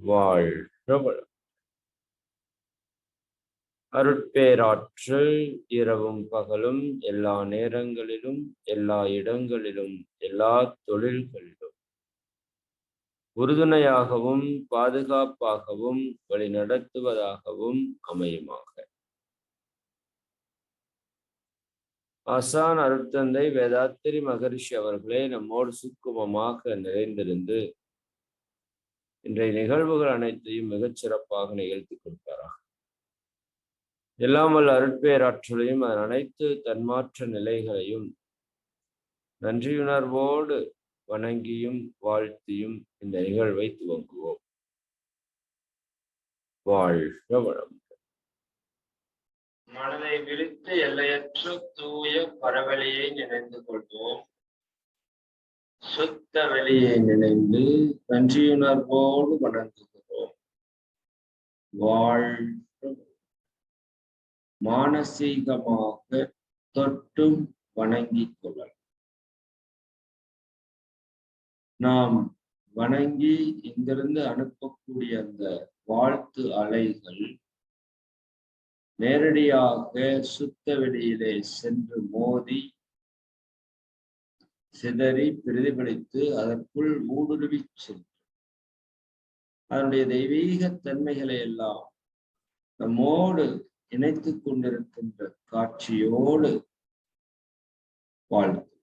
வாழ்க அருட்பேராற்றல் இரவும் பகலும் எல்லா நேரங்களிலும் எல்லா இடங்களிலும் எல்லா தொழில்களிலும். உறுதுணையாகவும் பாதுகாப்பாகவும் வழிநடத்துவதாகவும் அமையுமாக. ஆசான் அருட்தந்தை வேதாத்திரி மகரிஷி அவர்களே நம்மோடு சுக்குமமாக நிறைந்திருந்து இன்றைய நிகழ்வுகள் அனைத்தையும் மிகச் சிறப்பாக நிகழ்த்தி கொடுப்பாராக. எல்லாம் வல்ல அருட்பேராற்றலையும் அதன் அனைத்து தன்மாற்ற நிலைகளையும் நன்றியுணர்வோடு வணங்கியும் வாழ்த்தியும் இந்த நிகழ்வை துவங்குவோம். வாழ்க வளம் மனதை விரித்து எல்லையற்ற தூய பரவெளியை நினைந்து கொள்வோம். சுத்த வெளியை நினைந்து நன்றியுணர்வோடு வணங்குகிறோம் வாழ்க மானசீகமாக தொட்டும் வணங்கிக் கொள்ளலாம் நாம் வணங்கி இங்கிருந்து அனுப்பக்கூடிய அந்த வாழ்த்து அலைகள் நேரடியாக சுத்த வெளியிலே சென்று மோதி சிதறி பிரதிபலித்து அதற்குள் ஊடுருவி சென்று. அதனுடைய தெய்வீக தன்மைகளை எல்லாம் நம்மோடு இணைத்து கொண்டிருக்கின்ற காட்சியோடு வாழ்த்து.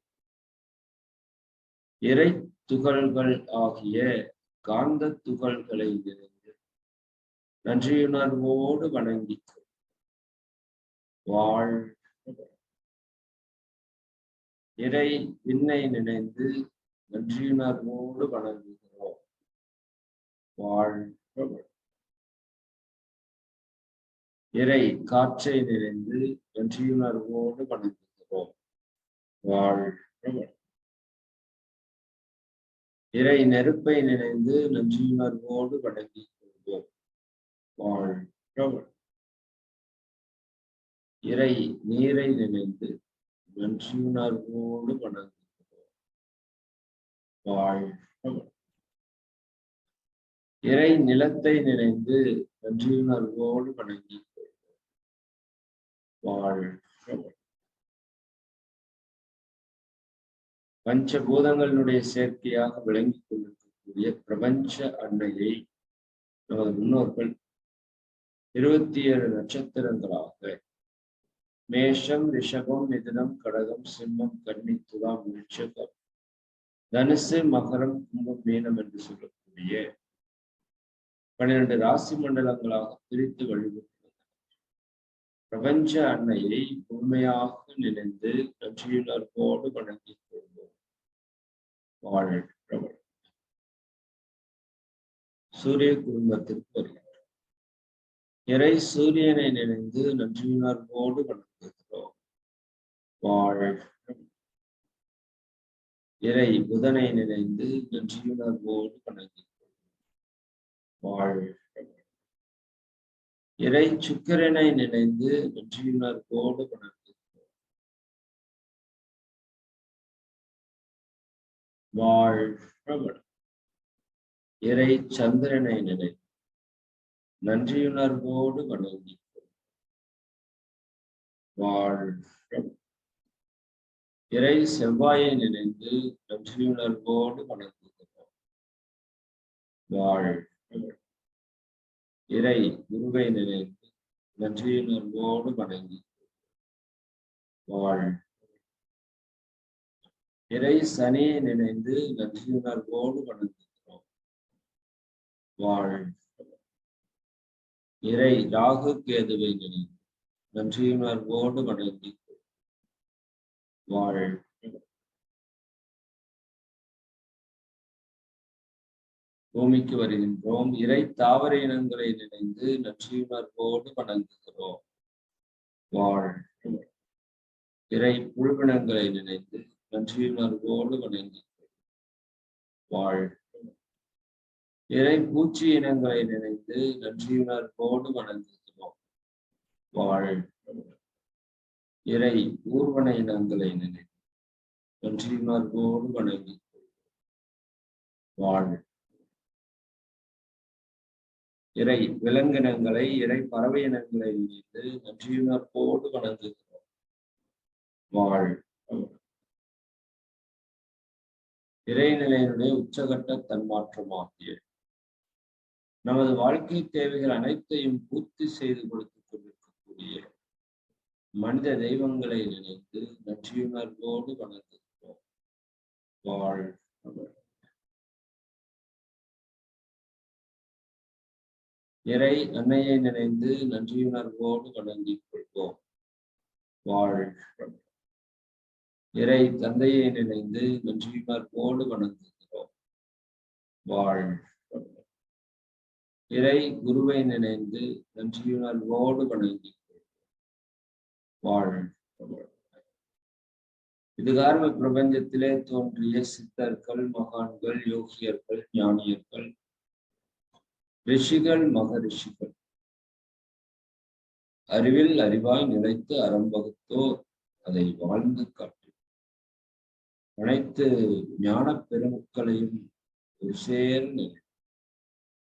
இறை துகள்கள் ஆகிய காந்த துகள்களை இருந்து நன்றியுணர்வோடு வணங்கிக்கும் வாழ் இறை விண்ணை நினைந்து நன்றியுணர்வோடு வணங்குகிறோம். வாழ்க இறை காற்றை நிறைந்து நன்றியுணர்வோடு வணங்குகிறோம். வாழ்க இறை நெருப்பை நினைந்து நன்றியுணர்வோடு வணங்கிக் கொள்வோம் வாழ்க இறை நீரை நினைந்து நன்றியுணர்வோடு வணங்குகிறோம் வாழ்க இறை நிலத்தை நினைந்து நன்றியுணர்வோடு வணங்கி வாழ்க பஞ்சபூதங்களினுடைய சேர்க்கையாக விளங்கிக் கொண்டிருக்கக்கூடிய பிரபஞ்ச அன்னையை நமது முன்னோர்கள் இருபத்தி ஏழு நட்சத்திரங்களாக மேஷம் ரிஷபம் மிதனம் கடகம் சிம்மம் கன்னி துலாம் விருட்சகம் தனுசு மகரம் கும்பம் மீனம் என்று சொல்லக்கூடிய பன்னிரண்டு ராசி மண்டலங்களாக பிரித்து வழிபட்டுள்ளனர் பிரபஞ்ச அன்னையை உண்மையாக நினைந்து நன்றியுணர்வோடு வணங்கிக் கொள்வோம். வாழ்க சூரிய குடும்பத்திற்கு வருகிறார் இறை சூரியனை நினைந்து நன்றியுணர்வோடு வணங்குகிறோம் வாழ்க. இறை புதனை நினைந்து நன்றியுணர்வோடு வணங்கிக் வாழ்க. இறை சுக்கிரனை நினைந்து நன்றியுணர்வோடு வணங்குகிறோம் வாழ்க. இறை சந்திரனை நினைந்து நன்றியுணர்வோடு வணங்கி வாழ் இறை செவ்வாயை நினைந்து நன்றியுணர்வோடு வணங்குகிறோம் வாழ் இறை குருவை நினைந்து நன்றியுணர்வோடு வணங்கி வாழ் இறை சனியை நினைந்து நன்றியுணர்வோடு வணங்குகிறோம் வாழ் இறை ராகு கேதுவை நினைந்து நன்றியுணர்வோடு வணங்கி வாழ் பூமிக்கு வருகின்றோம். இறை தாவர இனங்களை நினைந்து நன்றியுணர்வோடு வணங்குகிறோம் வாழ். இறை புழுவினங்களை நினைந்து நன்றியுணர்வோடு வணங்குகிறோம். வாழ். இறை பூச்சி இனங்களை நினைந்து நன்றியுணர்வோடு வணங்குகிறோம். வாழ். இறை ஊர்வன இனங்களை நினைந்து நன்றியுணர்வோடு வணங்கி வாழ். இறை விலங்கினங்களை இறை பறவை இனங்களை மீது நன்றியுணர்வோடு வணங்குகிறோம் வாழ். இறைநிலையினுடைய உச்சகட்ட தன்மாற்றமாகிய நமது வாழ்க்கை தேவைகள் அனைத்தையும் பூர்த்தி செய்து கொடுத்துக் கொண்டிருக்கக்கூடிய மனித தெய்வங்களை நினைத்து நன்றியுணர்வோடு வணங்குகிறோம் வாழ் இறை அன்னையை நினைந்து நன்றியுணர்வோடு வணங்கிக் கொள்வோம் வாழ் இறை தந்தையை நினைந்து நன்றியுணர்வோடு வணங்குகிறோம். வாழ் இறை குருவை நினைந்து நன்றியுணர்வோடு வணங்கிக் வாழும் இது இதுகார்ம பிரபஞ்சத்திலே தோன்றிய சித்தர்கள் மகான்கள் யோகியர்கள் ஞானியர்கள் ரிஷிகள் மகரிஷிகள். அறிவில் அறிவாய் நிலைத்து அறம்பகுத்தோர் அதை வாழ்ந்து காட்டி. அனைத்து ஞான பெருமக்களையும் ஒரு சேர்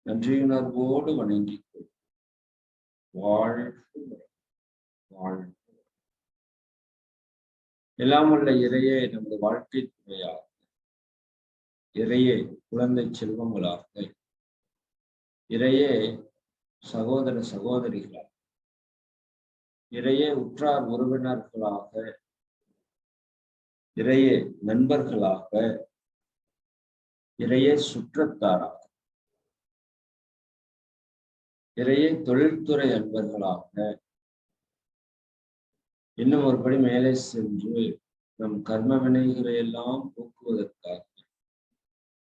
நன்றியுணர்வோடு வணங்கிக் கொள். வாழ்க வாழ்க எல்லாம் உள்ள இறையே நமது வாழ்க்கை துணையாக இறையே குழந்தை செல்வங்களாக இறையே சகோதர சகோதரிகளாக இறையே உற்றார் உறவினர்களாக. இறையே நண்பர்களாக. இறையே சுற்றத்தாராக. இறையே தொழில்துறை அன்பர்களாக. இன்னும் ஒருபடி மேலே சென்று நம் கர்ம வினைகளை எல்லாம் போக்குவதற்காக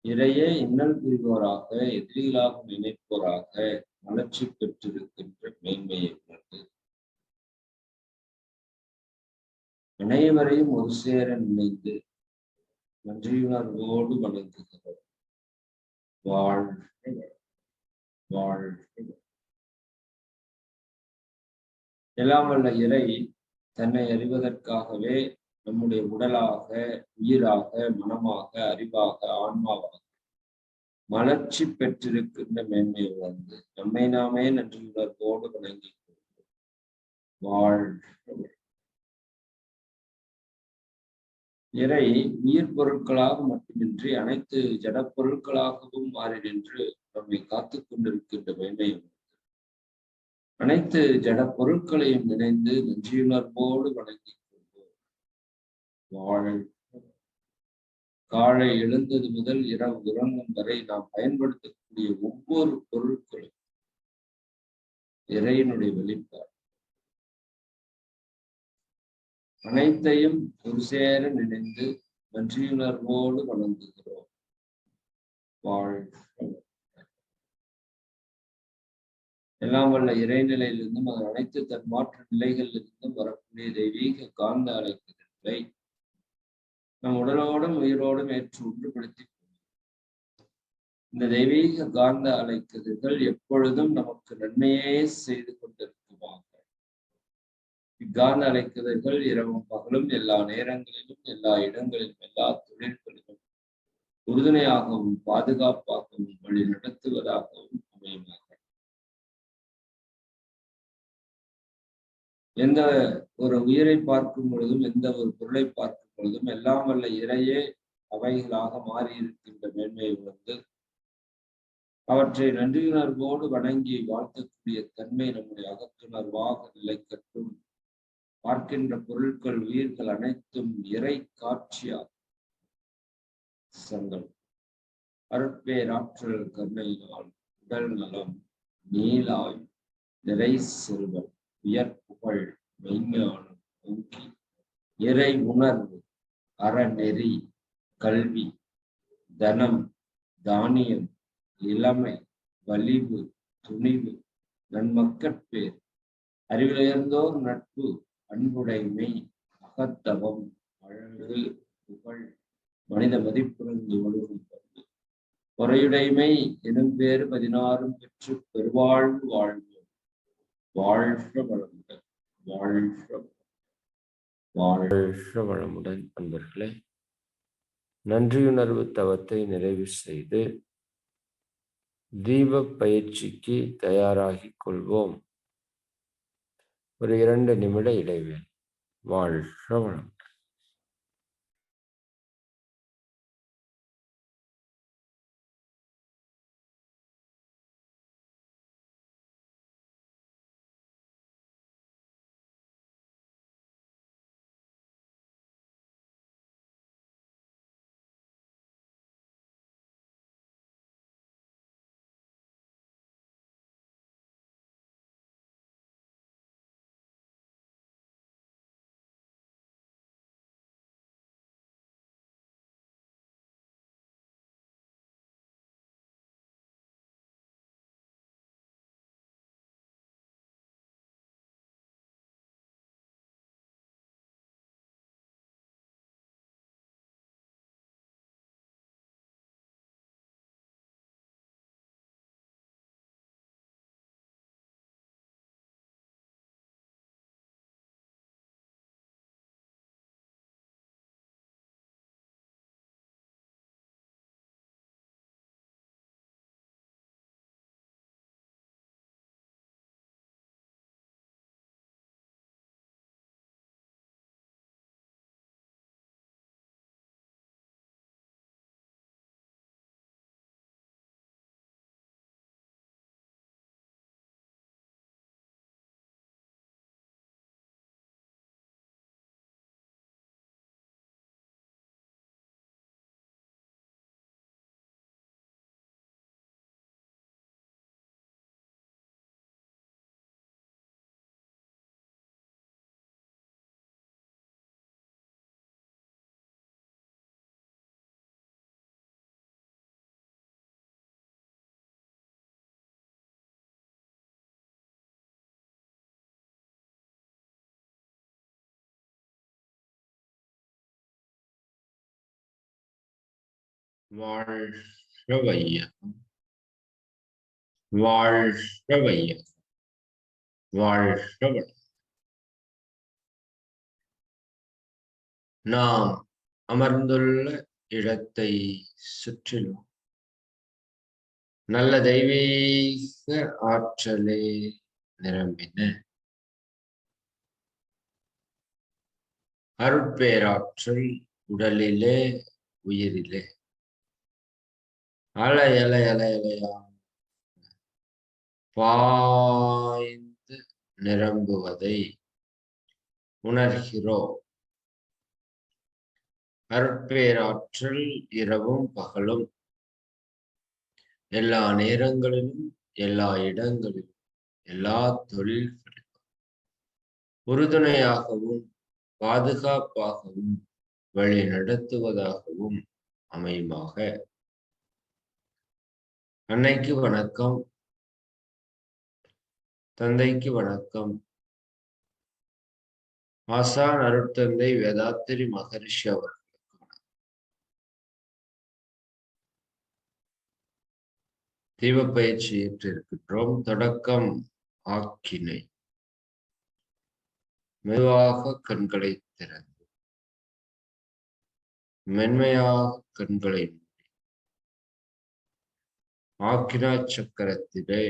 இறையே இன்னல் புரிவோராக எதிரிகளாக நினைப்போராக வளர்ச்சி பெற்றிருக்கின்ற மேன்மையை உணர்ந்து அனைவரையும் ஒரு சேர நினைந்து நன்றியுணர்வோடு வணங்குகிறோம். வாழ்க வாழ்க. எல்லாம் வல்ல இறை தன்னை அறிவதற்காகவே நம்முடைய உடலாக உயிராக மனமாக அறிவாக ஆன்மாவாக மலர்ச்சி பெற்றிருக்கின்ற மேன்மை உணர்ந்து நம்மை நாமே நன்றியுணர்வோடு வணங்கிக் வணங்கி வாழ் இறை உயிர் பொருட்களாக மட்டுமின்றி அனைத்து ஜட பொருட்களாகவும் மாறி நின்று நம்மை காத்து கொண்டிருக்கின்ற மேன்மை அனைத்து ஜட பொருட்களையும் நினைந்து நெஞ்சியுணர்வோடு வணங்கிக் கொள்வோம் வாழை. காலை எழுந்தது முதல் இரவு உறங்கும் வரை நாம் பயன்படுத்தக்கூடிய ஒவ்வொரு பொருட்களும் இறையினுடைய வெளிப்பாடு. அனைத்தையும் ஒரு சேர நினைந்து நன்றியுணர்வோடு வணங்குகிறோம். வாழ்க எல்லாம் வல்ல இறைநிலையிலிருந்தும் அதன் அனைத்து தன் மாற்று நிலைகளிலிருந்தும் வரக்கூடிய தெய்வீக காந்த அலைக்குதல்களை நம் உடலோடும் உயிரோடும் ஏற்று ஒன்றுபடுத்தி இந்த தெய்வீக காந்த அலைக்கதிர்கள் எப்பொழுதும் நமக்கு நன்மையே செய்து கொண்டிருக்குமாக இக்காந்த அலைக்கதிர்கள் இரவும் பகலும் எல்லா நேரங்களிலும் எல்லா இடங்களிலும் எல்லா தொழில்களிலும் உறுதுணையாகவும் பாதுகாப்பாகவும் வழி நடத்துவதாகவும் அமையுமாக. எந்த ஒரு உயிரை பார்க்கும் பொழுதும் எந்த ஒரு பொருளை பார்க்கும் பொழுதும் எல்லாம் வல்ல இறையே அவைகளாக மாறியிருக்கின்ற மேன்மையை உணர்ந்து அவற்றை நன்றியுணர்வோடு வணங்கி வாழ்த்தக்கூடிய தன்மை நம்முடைய அகத்துணர்வாக நிலைக்கட்டும். பார்க்கின்ற பொருட்கள் உயிர்கள் அனைத்தும் இறை காட்சியாக சங்கம் அருட்பேராற்றல் கருணையினால் உடல் நலம் நீலாய் நிறை செல்வம் உயர் புகழ் மெய்ஞானம் ஊக்கி இறை உணர்வு அறநெறி கல்வி தனம் தானியம் இளமை வலிவு துணிவு நன்மக்கட்பேர் அறிவிலிருந்தோர் நட்பு அன்புடைமை அகத்தவம் அழகு புகழ் மனித மதிப்புணர்ந்து ஒழுகும் பண்பு. பொறையுடைமை எனும் பேர் பதினாறும் பெற்று பெருவாழ்வு வாழ்வோம். வாழ்க வளங்கள் வாழ்க வளமுடன் அன்பர்களே நன்றியுணர்வு தவத்தை நிறைவு செய்து தீப பயிற்சிக்கு தயாராகிக் கொள்வோம். ஒரு இரண்டு நிமிட இடைவேளை. வாழ்க வளம் வாழ்க வையகம் வாழ்க வையகம் வாழ்க நாம் அமர்ந்துள்ள இடத்தை சுற்றிலும் நல்ல தெய்வீக ஆற்றலே நிரம்பின அருட்பேராற்றல் உடலிலே உயிரிலே. அலை அலை அலை அலையா பாய்ந்து நிரம்புவதை உணர்கிறோம் அருட்பேராற்றல் இரவும் பகலும். எல்லா நேரங்களிலும் எல்லா இடங்களிலும் எல்லா தொழில்களிலும். உறுதுணையாகவும் பாதுகாப்பாகவும் வழி நடத்துவதாகவும் அமையுமாக. அன்னைக்கு வணக்கம். தந்தைக்கு வணக்கம். ஆசான் அருட்தந்தை வேதாத்திரி மகரிஷி அவர்களுக்கு வணக்கம். தீப பயிற்சி ஏற்றிருக்கின்றோம். தொடக்கம் ஆக்கினை. மெதுவாக கண்களை திறந்து. மென்மையாக கண்களை ஆக்ரா சக்கரத்திலே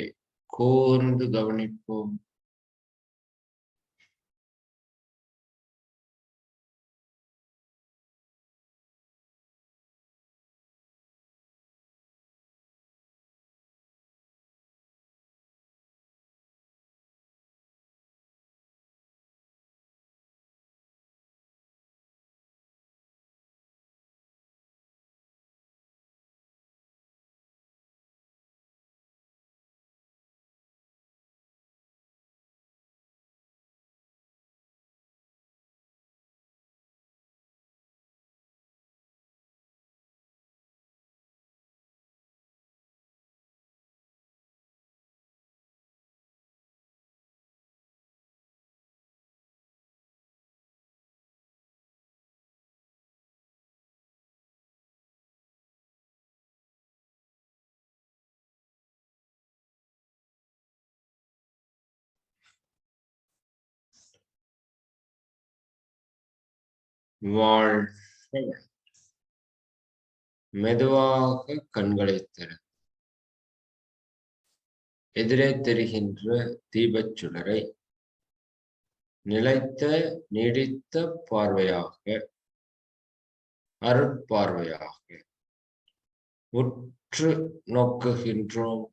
கூர்ந்து கவனிப்போம். வாழ்க மெதுவாக கண்களை திற. எதிரே தெரிகின்ற தீபச் சுடரை நிலைத்த நீடித்த பார்வையாக அருட்பார்வையாக உற்று நோக்குகின்றோம்.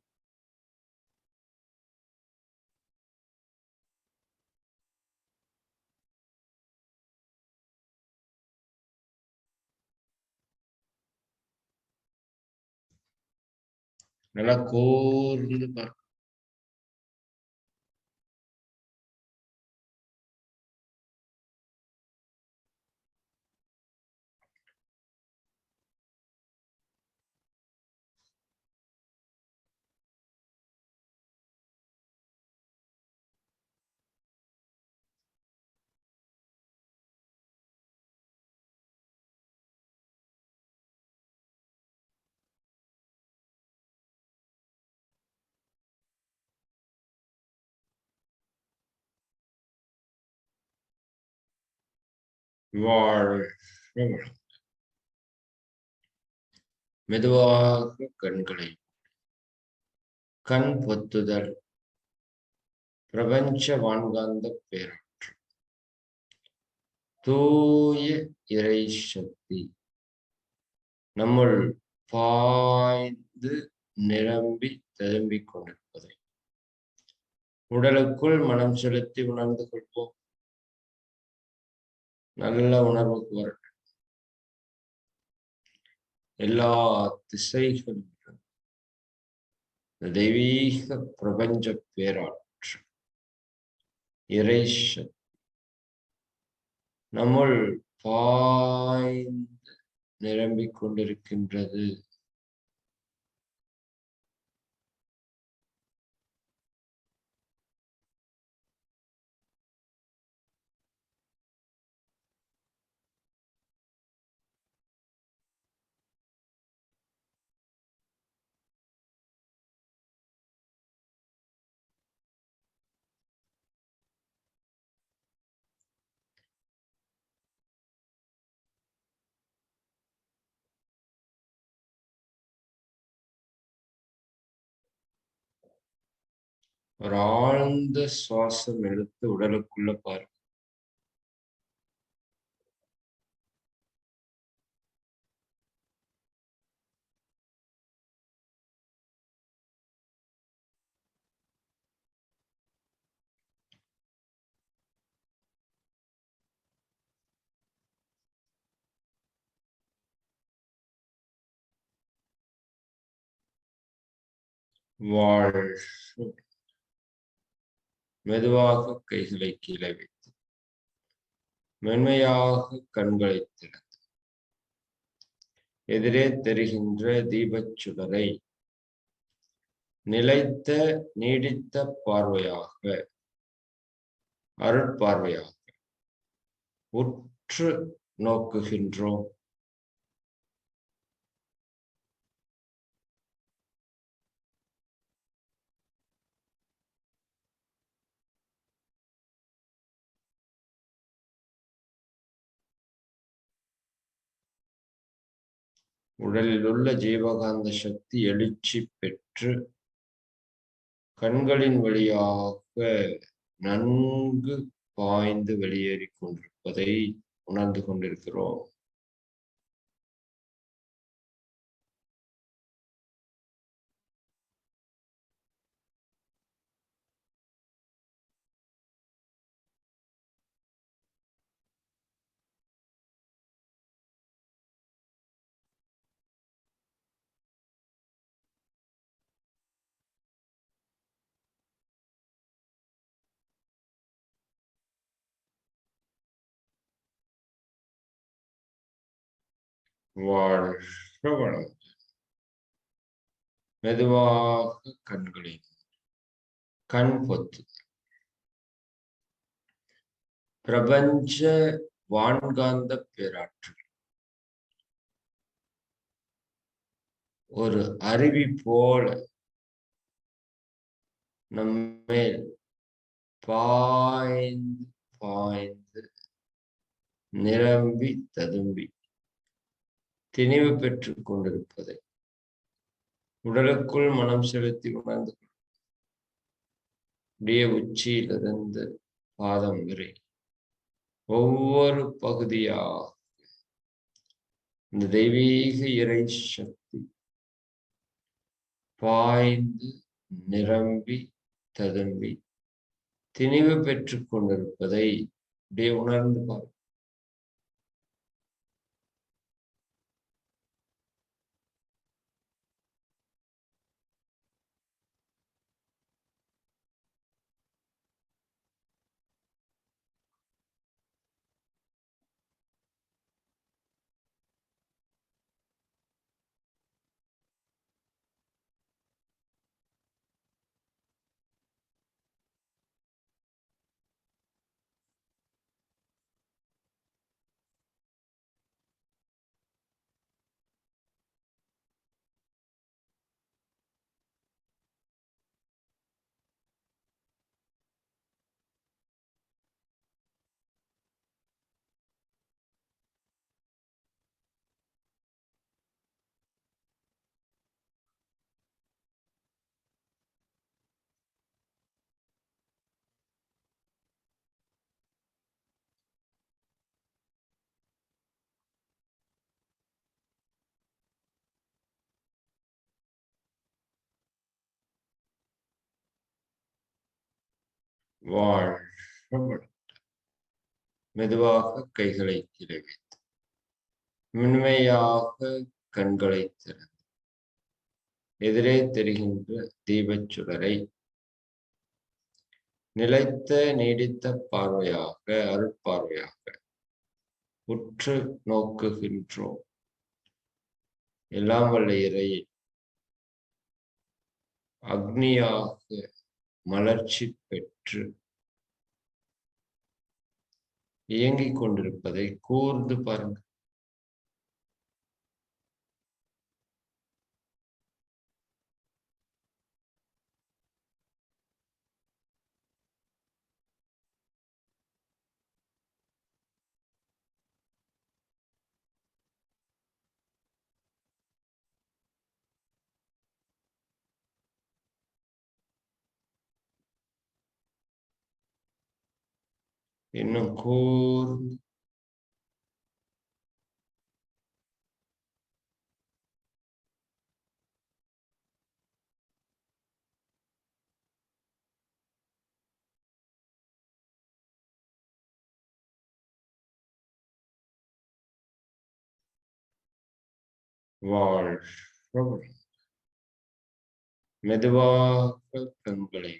நல்லா கூர்ந்து பார் வாழ்க மெதுவாக கண்களை கண் பொத்துதல். பிரபஞ்ச வான்காந்த பேராற்று தூய இறை சக்தி. நம்முள் பாய்ந்து நிரம்பி திரும்பிக் கொண்டிருப்பதை. உடலுக்குள் மனம் செலுத்தி உணர்ந்து கொள்வோம். நல்ல உணர்வுக்கு வரட்டும் எல்லா திசைகளிலும் தெய்வீக பிரபஞ்ச பேராற்று இறை சக்தி நம்முள் பாய்ந்து நிரம்பிக் கொண்டிருக்கின்றது. ஒரு ஆழ்ந்த சுவாசம் எடுத்து உடலுக்குள்ள பாருங்க வாழ் மெதுவாக கைகளை கீழே வைத்து மென்மையாக கண்களை திறந்து எதிரே தெரிகின்ற தீபச் சுடரை நிலைத்த நீடித்த பார்வையாக அருட்பார்வையாக உற்று நோக்குகின்றோம். உடலில் உள்ள ஜீவகாந்த சக்தி எழுச்சி பெற்று கண்களின் வழியாக நன்கு பாய்ந்து வெளியேறிக் கொண்டிருப்பதை உணர்ந்து கொண்டிருக்கிறோம். வாழ்க வளம் மெதுவாக கண்களை கண் பொத்து. பிரபஞ்ச வான்காந்த பேராற்றல். ஒரு அருவி போல நம்மேல் பாய்ந்து பாய்ந்து நிரம்பி ததும்பி. திணிவு பெற்றுக் கொண்டிருப்பதை உடலுக்குள் மனம் செலுத்தி உணர்ந்து அப்படியே உச்சியிலிருந்து பாதம் வரை ஒவ்வொரு பகுதியாக இந்த தெய்வீக இறை சக்தி பாய்ந்து நிரம்பி ததும்பி திணிவு பெற்றுக் கொண்டிருப்பதை அப்படியே உணர்ந்து பாரு வாழ் மெதுவாக கைகளை கீழே மென்மையாக கண்களை திறந்து. எதிரே தெரிகின்ற தீபச் சுடரை. நிலைத்த நீடித்த பார்வையாக அருட்பார்வையாக உற்று நோக்குகின்றோம். எல்லாம் வல்ல இறையை. அக்னியாக மலர்ச்சி பெற்று இயங்கிக் கொண்டிருப்பதை கூர்ந்து பாருங்க இன்னும் கூர்ந்து வாழ் மெதுவாக கண்களை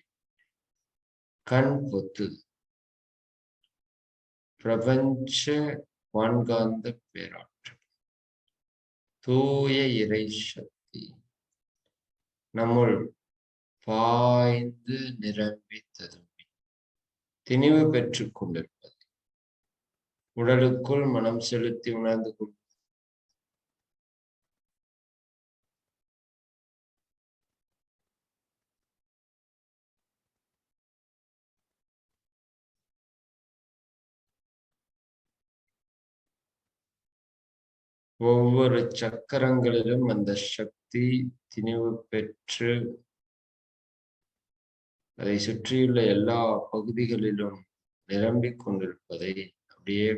கண் பொத்து பிரபஞ்ச வான்காந்த பேராற்றல். தூய இறை சக்தி. நம்முள் பாய்ந்து நிரம்பி ததும்பி. திணிவு பெற்றுக் கொண்டிருப்பது. உடலுக்குள் மனம் செலுத்தி உணர்ந்து கொண்டு ஒவ்வொரு சக்கரங்களிலும் அந்த சக்தி திணிவு பெற்று அதை சுற்றியுள்ள எல்லா பகுதிகளிலும் நிரம்பிக் கொண்டிருப்பதை அப்படியே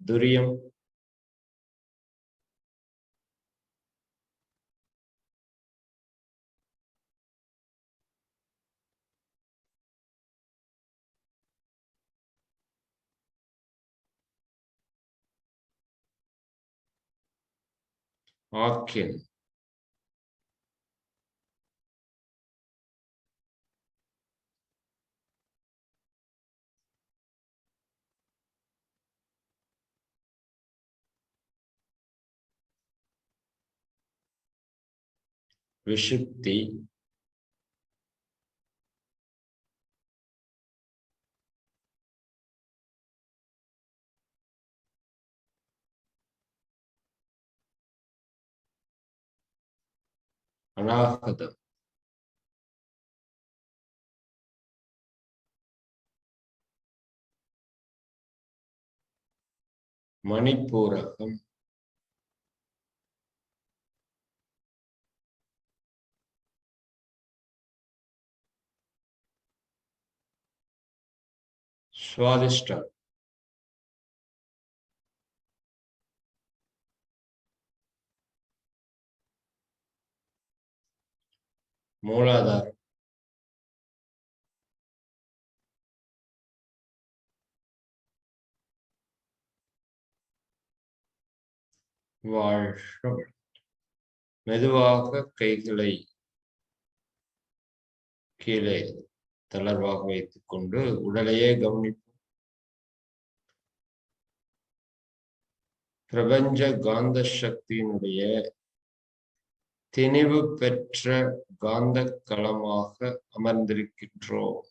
துரியம் துரியம் ஆக்கின் விஷுப்தி அநாகதம் மணிப்பூரகம். சுவாதிஷ்டம். மூலாதாரம். வாழ்க மெதுவாக கைகளை கீழே தளர்வாக வைத்துக் கொண்டு உடலையே கவனிப்போம். பிரபஞ்ச காந்த சக்தியினுடைய திணிவு பெற்ற காந்த களமாக அமர்ந்திருக்கின்றோம்.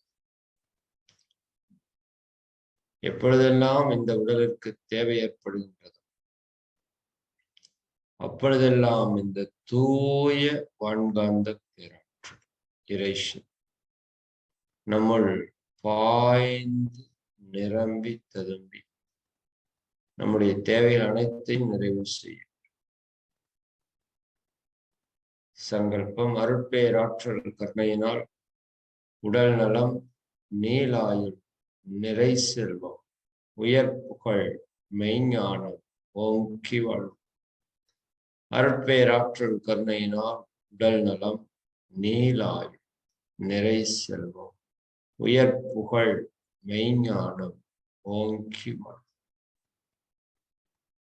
எப்பொழுதெல்லாம் இந்த உடலுக்கு தேவை ஏற்படுகின்றது? அப்பொழுதெல்லாம் இந்த தூய வான்காந்த பேராற்று இறைஷன் நம்முள் பாய்ந்து நிரம்பி ததும்பி நம்முடைய தேவைகள் அனைத்தையும் நிறைவு செய்யும். சங்கல்பம் அருட்பேராற்றல் கருணையினால் உடல் நலம் நீலாயுள் நிறை செல்வம் உயர் புகழ் மெய்ஞானம் ஓங்கி வாழும் அருட்பேராற்றல் கருணையினால் உடல் நலம் நீலாயுள் நிறை செல்வம் உயர் புகழ் மெய்ஞானம் ஓங்கி வாழும்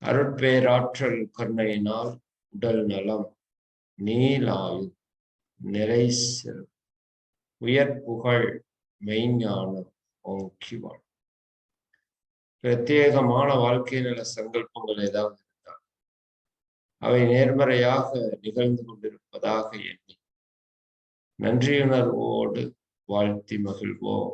அருட்பேராற்றல் கருணையினால் உடல் நலம் நீலாயு நிறை செல் உயர் புகழ் மெய்ஞானம் ஓங்கிவான் பிரத்யேகமான வாழ்க்கை நல சங்கல்பங்கள் ஏதாவது இருந்தால் அவை நேர்மறையாக நிகழ்ந்து கொண்டிருப்பதாக எண்ணி நன்றியுணர்வோடு வாழ்த்தி மகிழ்வோம்.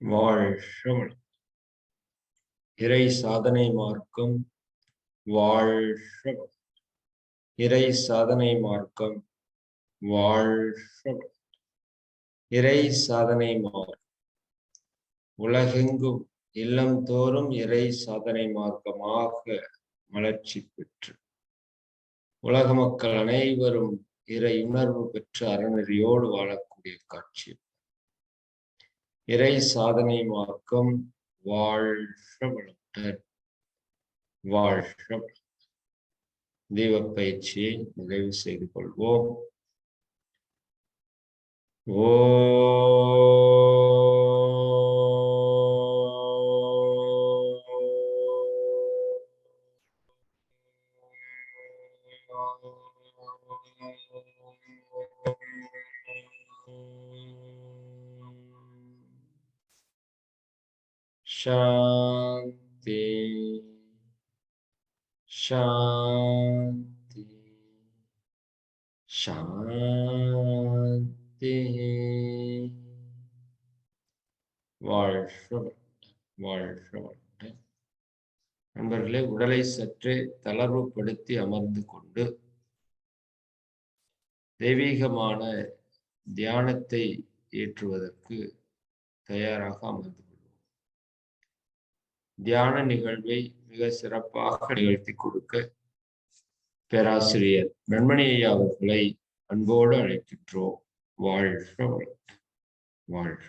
வாழ்க இறை சாதனை மார்க்கம் வாழ்க இறை சாதனை மார்க்கம் வாழ்க இறை சாதனை மார்க்கம் உலகெங்கும் இல்லம் தோறும் இறை சாதனை மார்க்கமாக வளர்ச்சி பெற்று. உலக மக்கள் அனைவரும் இறை உணர்வு பெற்று அறநெறியோடு வாழக்கூடிய காட்சி. இறை சாதனை மார்க்கம் வாழ்க வளமுடன் வாழ்க வளமுடன். தீபப் பயிற்சியை நிறைவு செய்து கொள்வோம் சாந்தி சாந்தி சாந்தி வாழ்க வளமுடன், வாழ்க நண்பர்களே உடலை சற்று தளர்வுபடுத்தி அமர்ந்து கொண்டு தெய்வீகமான தியானத்தை ஏற்றுவதற்கு தயாராக அமர்ந்து தியான நிகழ்வை மிக சிறப்பாக நிகழ்த்தி கொடுக்க பேராசிரியர் வெண்மணி ஐயா அவர்களை அன்போடு அழைக்கின்றோம் வாழ்க வளமுடன். வாழ்க